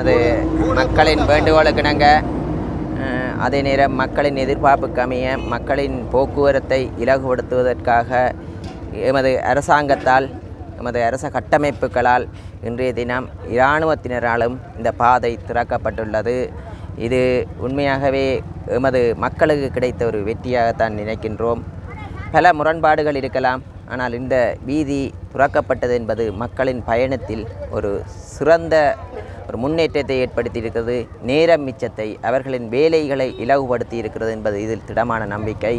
அது மக்களின் வேண்டுகோளுக்கிணங்க அதே நேரம் மக்களின் எதிர்பார்ப்புக்கு அமைய மக்களின் போக்குவரத்தை இலகுபடுத்துவதற்காக எமது அரசாங்கத்தால் எமது அரச கட்டமைப்புகளால் இன்றைய தினம் இராணுவத்தினராலும் இந்த பாதை திறக்கப்பட்டுள்ளது. இது உண்மையாகவே எமது மக்களுக்கு கிடைத்த ஒரு வெற்றியாகத்தான் நினைக்கின்றோம். பல முரண்பாடுகள் இருக்கலாம் ஆனால் இந்த வீதி துறக்கப்பட்டது என்பது மக்களின் பயணத்தில் ஒரு சிறந்த ஒரு முன்னேற்றத்தை ஏற்படுத்தி இருக்கிறது நேரம் மிச்சத்தை அவர்களின் வேலைகளை இலகுபடுத்தி இருக்கிறது என்பது இதில் திடமான நம்பிக்கை.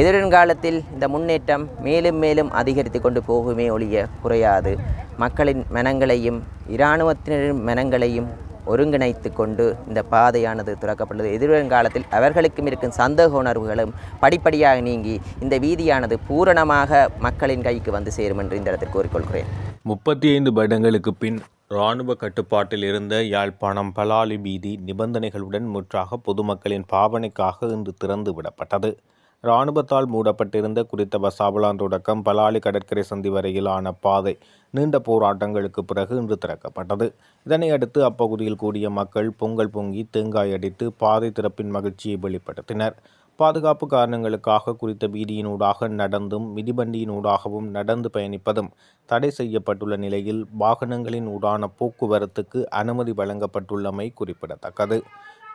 எதிர்காலத்தில் இந்த முன்னேற்றம் மேலும் மேலும் அதிகரித்து கொண்டு போகுமே ஒழிய குறையாது. மக்களின் மனங்களையும் இராணுவத்தினரின் மனங்களையும் ஒருங்கிணைத்து கொண்டு இந்த பாதையானது துறக்கப்பட்டது எதிர்காலத்தில் அவர்களுக்கும் இருக்கும் சந்தேக உணர்வுகளும் படிப்படியாக நீங்கி இந்த வீதியானது பூரணமாக மக்களின் கைக்கு வந்து சேரும் என்று இந்த இடத்தில் கூறிக்கொள்கிறேன். முப்பத்தி ஐந்து வருடங்களுக்கு பின் இராணுவ கட்டுப்பாட்டில் இருந்த யாழ்ப்பாணம் பலாலி வீதி நிபந்தனைகளுடன் முற்றாக பொதுமக்களின் பாவனைக்காக இன்று திறந்து விடப்பட்டது. இராணுவத்தால் மூடப்பட்டிருந்த குறித்த பசாபலான் தொடக்கம் பலாலி கடற்கரை சந்தி வரையிலான பாதை நீண்ட போராட்டங்களுக்கு பிறகு இன்று திறக்கப்பட்டது. இதனை அடுத்து அப்பகுதியில் கூடிய மக்கள் பொங்கல் பொங்கி தேங்காய் அடித்து பாதை திறப்பின் மகிழ்ச்சியை வெளிப்படுத்தினர். பாதுகாப்பு காரணங்களுக்காக குறித்த வீதியினூடாக நடந்தும் மிதிவண்டியினூடாகவும் நடந்து பயணிப்பதும் தடை செய்யப்பட்டுள்ள நிலையில் வாகனங்களின் ஊடான போக்குவரத்துக்கு அனுமதி வழங்கப்பட்டுள்ளமை குறிப்பிடத்தக்கது.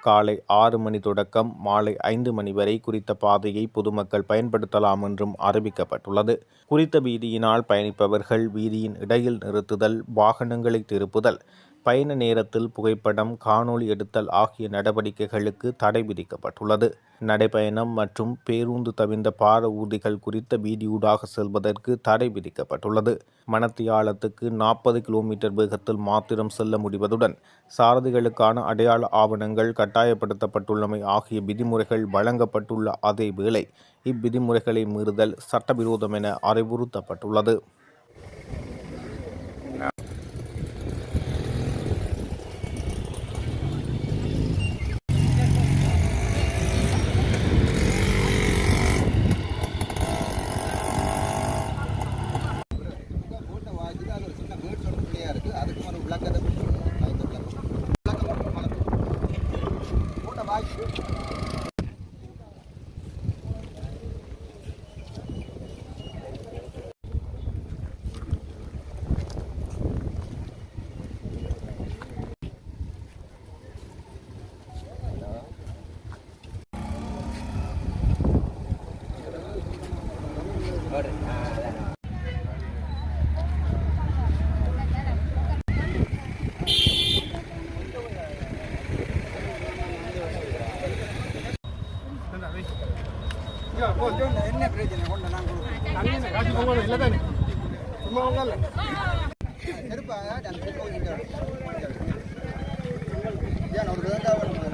காலை ஆறு மணி தொடக்கம் மாலை ஐந்து மணி வரை குறித்த பாதையை பொதுமக்கள் பயன்படுத்தலாம் என்றும் அறிவிக்கப்பட்டுள்ளது. குறித்த வீதியினால் பயணிப்பவர்கள் வீதியின் இடையில் நிறுத்துதல் வாகனங்களை திருப்புதல் பயண நேரத்தில் புகைப்படம் காணொளி எடுத்தல் ஆகிய நடவடிக்கைகளுக்கு தடை விதிக்கப்பட்டுள்ளது. நடைபயணம் மற்றும் பேருந்து தவிர்ந்த பார ஊர்திகள் குறித்த வீடியூடாக செல்வதற்கு தடை விதிக்கப்பட்டுள்ளது. மணத்தியாலத்துக்கு நாற்பது கிலோமீட்டர் வேகத்தில் மாத்திரம் செல்ல முடிவதுடன் சாரதிகளுக்கான அடையாள ஆவணங்கள் கட்டாயப்படுத்தப்பட்டுள்ளமை ஆகிய விதிமுறைகள் வழங்கப்பட்டுள்ள அதே வேளை இவ்விதிமுறைகளை மீறுதல் சட்டவிரோதம் என அறிவுறுத்தப்பட்டுள்ளது. எப்படி சந்தோஷம் நல்ல சந்தோஷம் அம்மாவை போய் கும்பிட்டு கொண்டு வருவாங்க அதான் வெ-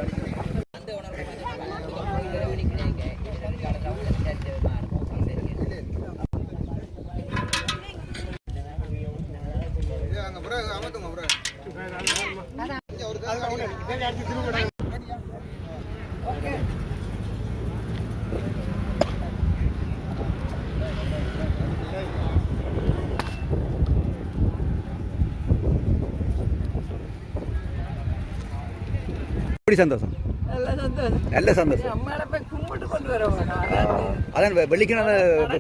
வெள்ளிக்கிழமை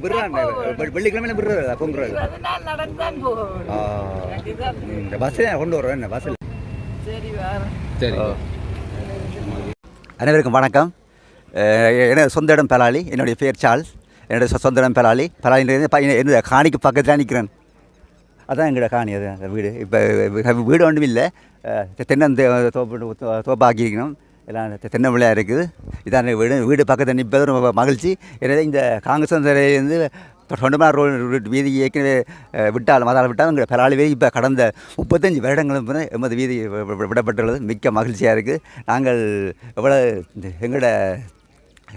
விடுறாங்க. வெள்ளிக்கிழமை விடுறதா பொங்குறது நான் நடந்து தான் போவேன் இதுதான் இந்த பஸ்ஸில் கொண்டு வரோம் என்ன பஸ்ஸில். சரி வரேன் சரி. அனைவருக்கும் வணக்கம். எனது சொந்த இடம் பெலாலி. என்னுடைய பேர் சார்ல்ஸ். என்னுடைய சொந்த இடம் பெலாலி. பெலாலின்றது காணிக்கு பக்கத்தில் நிற்கிறேன் அதான் எங்களோட காணி அது அந்த வீடு. இப்போ வீடு ஒன்றும் இல்லை தென்னந்தே தென்னந்த தோப்பு தோப்பாக்கிக்கணும் தோப்பாக்கியிருக்கணும். எல்லாம் தெ- தென்னை இருக்குது. இதான் வீடு. வீடு பக்கத்தில் நிற்பது ரொம்ப மகிழ்ச்சி. எனவே இந்த காங்கிரஸ் வந்து தொண்டமார் ரோடு வீதி ஏற்கனவே விட்டாலும் அதால் விட்டாலும் எங்கள் பெலாலி வீதி இப்போ கடந்த முப்பத்தஞ்சு வருடங்களும் எமது வீதி விடப்பட்டுள்ளது. மிக்க மகிழ்ச்சியாக இருக்குது நாங்கள் எவ்வளோ இந்த எங்களோட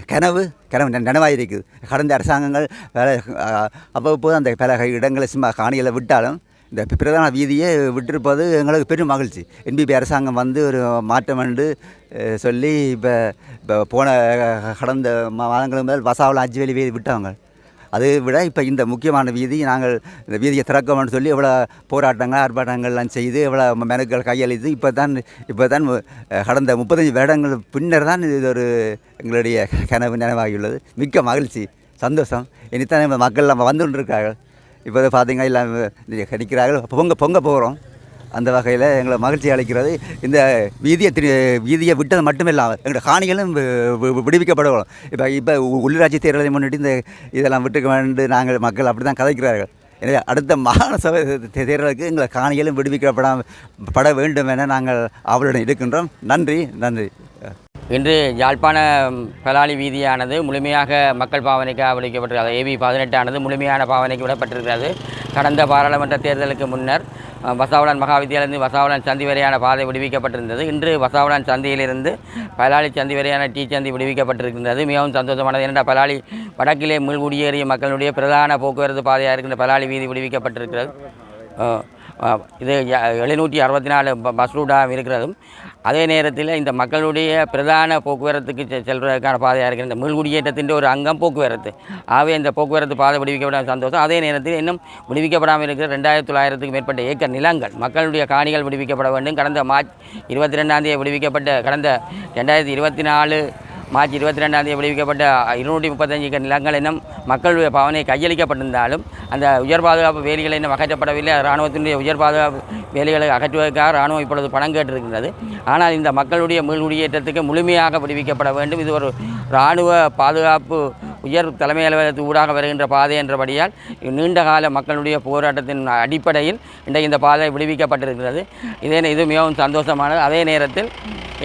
கனவு கனவு நெ- நனவாயிருக்குது கடந்த அரசாங்கங்கள் வேலை அப்போ அவ்வப்போது அந்த பல இடங்களை சும்மா காணிகளை விட்டாலும் இந்த பிரதான வீதியை விட்டிருப்பது எங்களுக்கு பெரும் மகிழ்ச்சி. என்பிபி அரசாங்கம் வந்து ஒரு மாற்றம் என்று சொல்லி இப்போ இப்போ போன கடந்த மா- மாதங்களுக்கு முதல் வசாவில் அஞ்சு வேலி வீதி விட்டவங்க அதை விட இப்போ இந்த முக்கியமான வீதி நாங்கள் இந்த வீதியை திறக்கணும்னு சொல்லி இவ்வளோ போராட்டங்கள் ஆர்ப்பாட்டங்கள்லாம் செய்து இவ்வளோ மெனுக்கள் கையளித்து இப்போ தான் இப்போ தான் கடந்த முப்பத்தஞ்சு வருடங்கள் பின்னர் தான் இது ஒரு எங்களுடைய கனவு நினைவாகியுள்ளது. மிக்க மகிழ்ச்சி சந்தோஷம். இனித்தான் மக்கள் நம்ம வந்துருக்கார்கள் இப்போ பார்த்தீங்கன்னா எல்லாம் கிடைக்கிறார்கள் பொங்க பொங்க போகிறோம் அந்த வகையில் எங்களை மகிழ்ச்சி அளிக்கிறது. இந்த வீதியை திரு வீதியை விட்டது மட்டும் இல்லாமல் எங்களோட காணிகளும் வி- விடுவிக்கப்படணும் இப்போ இப்போ உ- உள்ளாட்சி தேர்தலை முன்னிட்டு இந்த இதெல்லாம் விட்டுக்க வேண்டும் நாங்கள் மக்கள் அப்படி தான் கதைக்கிறார்கள். எனவே அடுத்த மாகாண சபை தே- தேர்தலுக்கு எங்களை காணிகளும் விடுவிக்கப்பட பட வேண்டும் என நாங்கள் அவளுடன் இருக்கின்றோம். நன்றி நன்றி. இன்று யாழ்ப்பாண பலாலி வீதியானது முழுமையாக மக்கள் பாவனைக்காக விடுவிக்கப்பட்டிருக்கிறது ஏபி பதினெட்டானது முழுமையான பாவனைக்கு விடப்பட்டிருக்கிறது. கடந்த பாராளுமன்ற தேர்தலுக்கு முன்னர் வசாவளன் மகாவித்தியாலயிலிருந்து வசாவளன் சந்தி வரையான பாதை விடுவிக்கப்பட்டிருந்தது. இன்று வசாவளன் சந்தியிலிருந்து பலாலி சந்தி வரையான டீ சந்தி விடுவிக்கப்பட்டிருக்கின்றது. மிகவும் சந்தோஷமானது ஏனென்றால் பலாலி வடக்கிலே மீள்குடியேறிய மக்களுடைய பிரதான போக்குவரத்து பாதையாக இருக்கின்ற பலாலி வீதி விடுவிக்கப்பட்டிருக்கிறது. இது எழுநூற்றி அறுபத்தி நாலு பஸ் ரூட்டாக இருக்கிறதும் அதே நேரத்தில் இந்த மக்களுடைய பிரதான போக்குவரத்துக்கு செ- செல்வதற்கான பாதையாக இருக்கிற இந்த மீள்குடியேற்றத்தின் ஒரு அங்கம் போக்குவரத்து. ஆகவே இந்த போக்குவரத்து பாதை விடுவிக்கப்பட சந்தோஷம். அதே நேரத்தில் இன்னும் விடுவிக்கப்படாமல் இருக்கிற ரெண்டாயிரத்தி தொள்ளாயிரத்துக்கு மேற்பட்ட ஏக்கர் நிலங்கள் மக்களுடைய காணிகள் விடுவிக்கப்பட வேண்டும். கடந்த மார்ச் இருபத்தி ரெண்டாம் தேதி விடுவிக்கப்பட்ட கடந்த ரெண்டாயிரத்தி இருபத்தி நாலு மார்ச் இருபத்தி ரெண்டாம் தேதி விடுவிக்கப்பட்ட இருநூற்றி முப்பத்தஞ்சு ஏக்கர் நிலங்கள் இன்னும் மக்களுடைய பவனை கையளிக்கப்பட்டிருந்தாலும் அந்த உயர் பாதுகாப்பு வேலிகள் இன்னும் அகற்றப்படவில்லை. இராணுவத்தினுடைய உயர் பாதுகாப்பு வேலைகளை அகற்றுவதற்காக இராணுவம் இப்பொழுது பணம் கேட்டிருக்கின்றது ஆனால் இந்த மக்களுடைய மீள்குடியேற்றத்துக்கு முழுமையாக விடுவிக்கப்பட வேண்டும். இது ஒரு இராணுவ பாதுகாப்பு உயர் தலைமை அலுவலகத்து ஊடாக வருகின்ற பாதை என்றபடியால் நீண்ட கால மக்களுடைய போராட்டத்தின் அடிப்படையில் இன்றைக்கு இந்த பாதை விடுவிக்கப்பட்டிருக்கிறது. இதே இது மிகவும் சந்தோஷமானது. அதே நேரத்தில்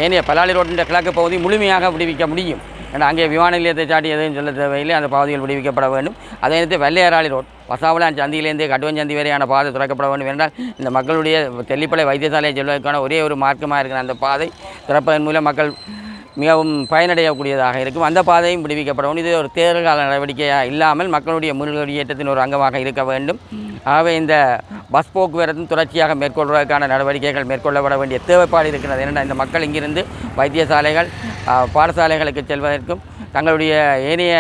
ஏனைய பலாலி ரோட்டின் கிழக்கு பகுதி முழுமையாக விடுவிக்க முடியும். ஏன்னா அங்கே விமான நிலையத்தை சாட்டி எதுவும் சொல்ல தேவையில்லை. அந்த பாதைகள் விடுவிக்கப்பட வேண்டும். அதே நேரத்தில் வெள்ளையராளி ரோட் வசாவளான் சந்தியிலேருந்து கட்டுவஞ்சந்தி வரையான பாதை திறக்கப்பட வேண்டும் என்றால் இந்த மக்களுடைய தெல்லிப்பளை வைத்தியசாலையை செல்வதற்கான ஒரே ஒரு மார்க்கமாக இருக்கிற அந்த பாதை திறப்பதன் மூலம் மக்கள் மிகவும் பயனடையக்கூடியதாக இருக்கும். அந்த பாதையும் விடுவிக்கப்படும். இது ஒரு தேர்தல்கால நடவடிக்கையாக இல்லாமல் மக்களுடைய முன்குடியேற்றத்தின் ஒரு அங்கமாக இருக்க வேண்டும். ஆகவே இந்த பஸ் போக்குவரத்தும் தொடர்ச்சியாக மேற்கொள்வதற்கான நடவடிக்கைகள் மேற்கொள்ளப்பட வேண்டிய தேவைப்பாடு இருக்கிறது. ஏனென்றால் இந்த மக்கள் இங்கிருந்து வைத்தியசாலைகள் பாடசாலைகளுக்கு செல்வதற்கும் தங்களுடைய ஏனைய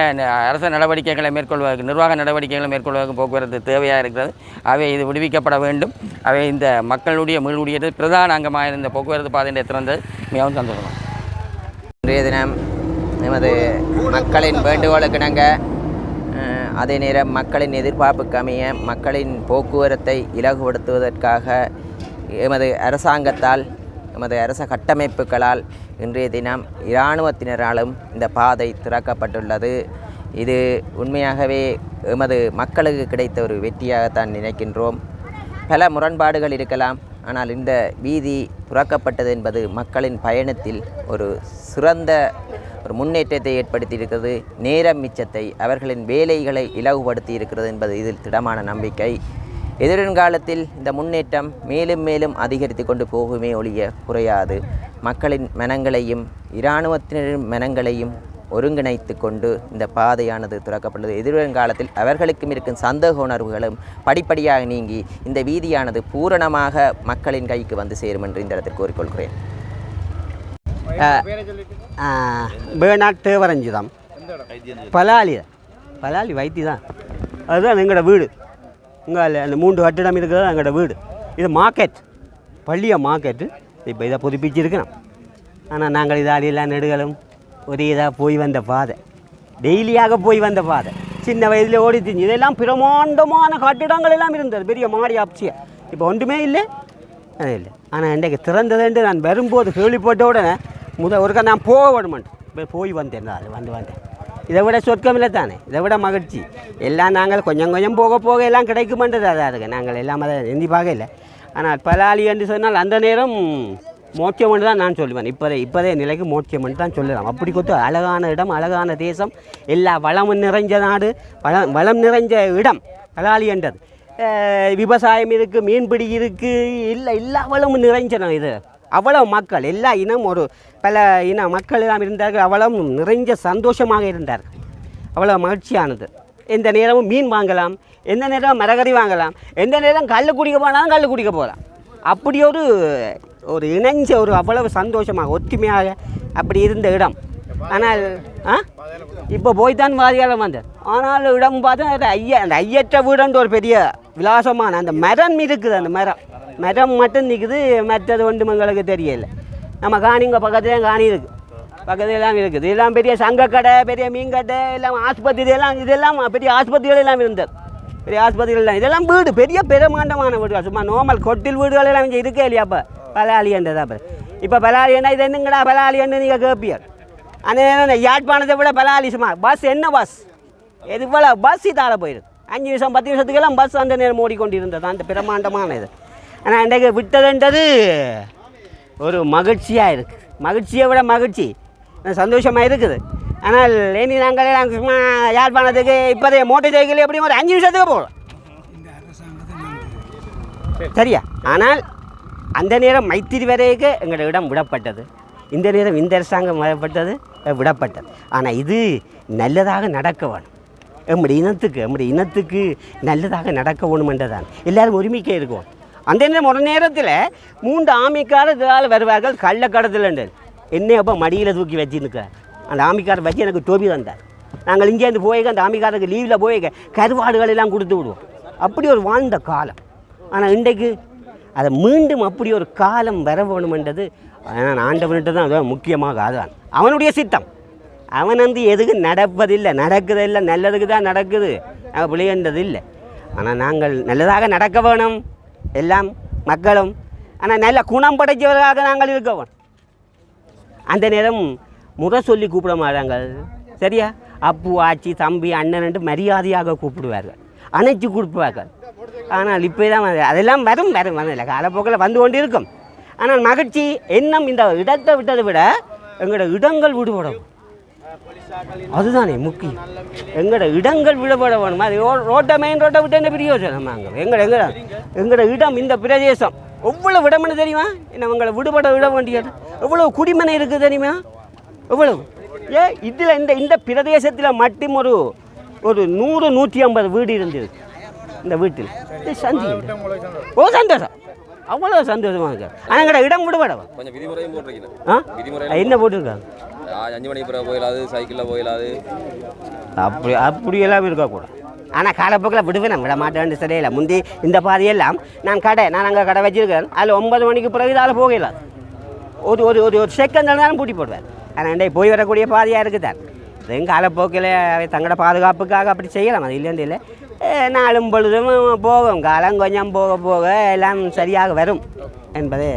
அரச நடவடிக்கைகளை மேற்கொள்வதற்கு நிர்வாக நடவடிக்கைகளை மேற்கொள்வதற்கு போக்குவரத்து தேவையாக இருக்கிறது. அவை இது விடுவிக்கப்பட வேண்டும். அவை இந்த மக்களுடைய மீள்குடியேற்ற பிரதான அங்கமாக இருந்த போக்குவரத்து பாதையை திறந்தது மிகவும் சந்தோஷம் இன்றைய தினம் எமது மக்களின் வேண்டுகோளுக்கிணங்க அதே நேரம் மக்களின் எதிர்பார்ப்புக்கு அமைய மக்களின் போக்குவரத்தை இலகுபடுத்துவதற்காக எமது அரசாங்கத்தால் எமது அரச கட்டமைப்புகளால் இன்றைய தினம் இராணுவத்தினராலும் இந்த பாதை திறக்கப்பட்டுள்ளது. இது உண்மையாகவே எமது மக்களுக்கு கிடைத்த ஒரு வெற்றியாகத்தான் நினைக்கின்றோம். பல முரண்பாடுகள் இருக்கலாம். ஆனால் இந்த வீதி துறக்கப்பட்டது என்பது மக்களின் பயணத்தில் ஒரு சிறந்த ஒரு முன்னேற்றத்தை ஏற்படுத்தியிருக்கிறது. நேரம் மிச்சத்தை அவர்களின் வேலைகளை இலகுபடுத்தி இருக்கிறது என்பது இதில் திடமான நம்பிக்கை. எதிர்காலத்தில் இந்த முன்னேற்றம் மேலும் மேலும் அதிகரித்து கொண்டு போகுமே ஒழிய குறையாது. மக்களின் மனங்களையும் இராணுவத்தினரின் மனங்களையும் ஒருங்கிணைத்து கொண்டு இந்த பாதையானது திறக்கப்பட்டது. எதிர்காலத்தில் அவர்களுக்கும் இருக்கும் சந்தேக உணர்வுகளும் படிப்படியாக நீங்கி இந்த வீதியானது பூரணமாக மக்களின் கைக்கு வந்து சேரும் என்று இந்த இடத்தில் கூறிக்கொள்கிறேன். பேனாட் தேவரஞ்சிதம். பலாலி. பலாலி வைத்தி தான் அதுதான் எங்களோட வீடு. இங்கே அந்த மூன்று கட்டிடம் இருக்கிறது எங்களோட வீடு. இது மார்க்கெட். பள்ளிய மார்க்கெட்டு. இப்போ இதை புதுப்பிச்சிருக்கிறோம் ஆனால் நாங்கள் இதாலியெல்லாம் நெடுகளும் ஒரே இதாக போய் வந்த பாதை. டெய்லியாக போய் வந்த பாதை. சின்ன வயதில் ஓடி திஞ்சு இதெல்லாம் பிரமாண்டமான கட்டிடங்கள் எல்லாம் இருந்தது. பெரிய மாடி ஆப்சியா. இப்போ ஒன்றுமே இல்லை. அது இல்லை. ஆனால் இன்றைக்கு திறந்ததுன்ட்டு நான் வரும்போது கேள்விப்பட்ட உடனே முத ஒருக்கா நான் போக விடமாட்டேன் இப்போ போய் வந்தேன். அது வந்து வந்தேன். இதை விட சொர்க்கம் இல்லை தானே? இதை விட மகிழ்ச்சி. எல்லாம் நாங்கள் கொஞ்சம் கொஞ்சம் போக போக எல்லாம் கிடைக்குமென்றது அதாக இருக்குது நாங்கள் எல்லாம் அதை எந்தி பார்க்கல. ஆனால் பலாளி என்று சொன்னால் அந்த நேரம் மோட்சம் தான் நான் சொல்லுவேன். இப்போதே இப்போதே நிலைக்கு மோட்சம் என்று தான் சொல்லலாம். அப்படி கொத்து அழகான இடம் அழகான தேசம் எல்லா வளமும் நிறைஞ்ச நாடு வளம் வளம் நிறைஞ்ச இடம். கலாளி என்றது. விவசாயம் இருக்குது மீன்பிடி இருக்குது இல்லை எல்லா வளமும் நிறைஞ்சனம் இது. அவ்வளவு மக்கள் எல்லா இனம் ஒரு பல இன மக்கள் எல்லாம் இருந்தார்கள். அவ்வளவு நிறைஞ்ச சந்தோஷமாக இருந்தார்கள். அவ்வளோ மகிழ்ச்சியானது. எந்த நேரமும் மீன் வாங்கலாம் எந்த நேரம் மரகறி வாங்கலாம் எந்த நேரம் கல் குடிக்க போனாலும் கல் குடிக்க போகலாம். அப்படி ஒரு ஒரு இணைஞ்ச ஒரு அவ்வளவு சந்தோஷமாக ஒற்றுமையாக அப்படி இருந்த இடம். ஆனால் ஆ? இப்போ போய் தான் வாதிகாலம் வந்தேன் ஆனால் இடம் பார்த்தா அது ஐய அந்த ஐயற்ற வீடுன்ற ஒரு பெரிய விலாசமான அந்த மரம் இருக்குது அந்த மரம். மரம் மட்டும் நிற்குது மற்றது ஒன்றும் எங்களுக்கு தெரியல. நம்ம காணிங்க பக்கத்துலேயும் காணி இருக்குது பக்கத்துலாம் எல்லாம் இருக்குது. இதெல்லாம் பெரிய சங்கக்கடை பெரிய மீன் கடை எல்லாம் ஆஸ்பத்திரி இதெல்லாம் இதெல்லாம் பெரிய ஆஸ்பத்திரிகள் எல்லாம் இருந்தது. பெரிய ஆஸ்பத்திரிகள் எல்லாம். இதெல்லாம் வீடு பெரிய பிரமாண்டமான வீடுகள். சும்மா நார்மல் கொட்டில் வீடுகள் எல்லாம் இங்கே இருக்கே இல்லையா அப்போ? பலாலின்றது அப்புறம் இப்போ பலாலின்னா இது என்னங்கடா பலாலின்னு நீங்கள் கேட்பீர் ஆனால் யாழ்ப்பாணத்தை விட பலாலி சும்மா பஸ் என்ன பஸ் எது போல பஸ் இதால் போயிருக்கு அஞ்சு நிமிஷம் பத்து நிமிஷத்துக்கெல்லாம் பஸ் அந்த நேரம் ஓடிக்கொண்டிருந்தது அந்த பிரமாண்டமான இது ஆனால் இன்றைக்கு விட்டதுன்றது ஒரு மகிழ்ச்சியாக இருக்குது மகிழ்ச்சியை விட மகிழ்ச்சி சந்தோஷமாக இருக்குது ஆனால் இனி நாங்கள் எல்லாம் சும்மா யாழ்ப்பாணத்துக்கு இப்போதைய மோட்டர் சைக்கிள் எப்படியும் ஒரு அஞ்சு நிமிஷத்துக்கு போகலாம் சரியா ஆனால் அந்த நேரம் மைத்திரி வரைக்கு எங்களோட இடம் விடப்பட்டது. இந்த நேரம் இந்த அரசாங்கம் வரப்பட்டது விடப்பட்டது. ஆனால் இது நல்லதாக நடக்க வேணும். எம்முடைய இனத்துக்கு எம்முடைய இனத்துக்கு நல்லதாக நடக்க வேணுமென்றதான் எல்லாரும் உரிமைக்கே இருக்கும். அந்த நேரம் ஒரு நேரத்தில் மூன்று ஆமிக்கார இதால் வருவார்கள் கள்ளக்கடத்தில் என்னை அப்போ மடியில் தூக்கி வச்சுருக்கிறார் அந்த ஆமிக்காரர் வச்சு எனக்கு டோபி தந்தார். நாங்கள் இங்கேருந்து போயிக்க அந்த ஆமிக்காரருக்கு லீவில் போயிக்க கருவாடுகள் எல்லாம் கொடுத்து விடுவோம். அப்படி ஒரு வாழ்ந்த காலம். ஆனால் இன்றைக்கு அதை மீண்டும் அப்படி ஒரு காலம் வர வேணுமென்றது நான் ஆண்டவன்கிட்ட தான் அதுதான் முக்கியமாக அதுதான் அவனுடைய சித்தம். அவன் வந்து எதுக்கு நடப்பதில்லை? நடக்குதில்லை நல்லதுக்கு தான் நடக்குது. நாங்கள் விளையாண்டது இல்லை. ஆனால் நாங்கள் நல்லதாக நடக்க வேணும். எல்லாம் மக்களும். ஆனால் நல்ல குணம் படைத்தவர்களாக நாங்கள் இருக்க வேணும். அந்த நேரம் முறை சொல்லி கூப்பிட மாட்டாங்க சரியா? அப்பு ஆச்சி தம்பி அண்ணன் மரியாதையாக கூப்பிடுவார்கள். அணைச்சி கொடுப்பார்கள் ஆனால் இப்போ தான் அதெல்லாம் வரும் வரும் வரல காலப்போக்கில் வந்து கொண்டு இருக்கும் ஆனால் மகிழ்ச்சி எண்ணம் இந்த இடத்தை விட்டதை விட எங்களோட இடங்கள் விடுபடும். அதுதானே முக்கியம். எங்களோட இடங்கள் விடுபட வேணும்? அது ரோ- ரோட்டை மெயின் ரோட்டை விட்டு என்ன பிரியோசனம் நாங்கள் எங்களோட எங்களோட எங்களோட இடம் இந்த பிரதேசம். எவ்வளோ இடம்னு தெரியுமா? என்ன உங்களை விடுபட விட வேண்டியது? எவ்வளோ குடிமனை இருக்குது தெரியுமா? எவ்வளவு? ஏ இதில் இந்த இந்த பிரதேசத்தில் மட்டும் ஒரு ஒரு நூறு நூற்றி ஐம்பது வீடு இருந்தது. இந்த வீட்டில். இது ஓ சந்தோஷம். அவ்வளோ சந்தோஷமாக இருக்கு? ஆனால் எங்களோட இடம் விடுபடவா கொஞ்சம் விதிமுறையும் போட்டிருக்கீங்க ஆ? என்ன போட்டிருக்காங்க அஞ்சு மணிக்கு பிறகு போயிடாது சைக்கிளில் போயிடாது அப்படி அப்படியெல்லாம் இருக்கக்கூடாது ஆனால் காலப்போக்கில் விடுவேன் விட மாட்டேன்னு சரியில்லை முந்தி இந்த பாதையெல்லாம் நான் கடை நான் அங்கே கடை வச்சிருக்கேன். அதில் ஒன்பது மணிக்கு பிறகு இதால் போகல. ஒரு ஒரு ஒரு ஒரு செகண்ட் இருந்தாலும் பூட்டி போடுவேன். ஆனால் இன்றைக்கு போய் வரக்கூடிய பாதையாக இருக்குது? தான் இதுவும் காலப்போக்கில் தங்களோட பாதுகாப்புக்காக அப்படி செய்யலாம் அது இல்லைன்னு இல்லை நாளும் பொழுதும் போகும் காலம் கொஞ்சம் போக போக எல்லாம் சரியாக வரும் என்பதே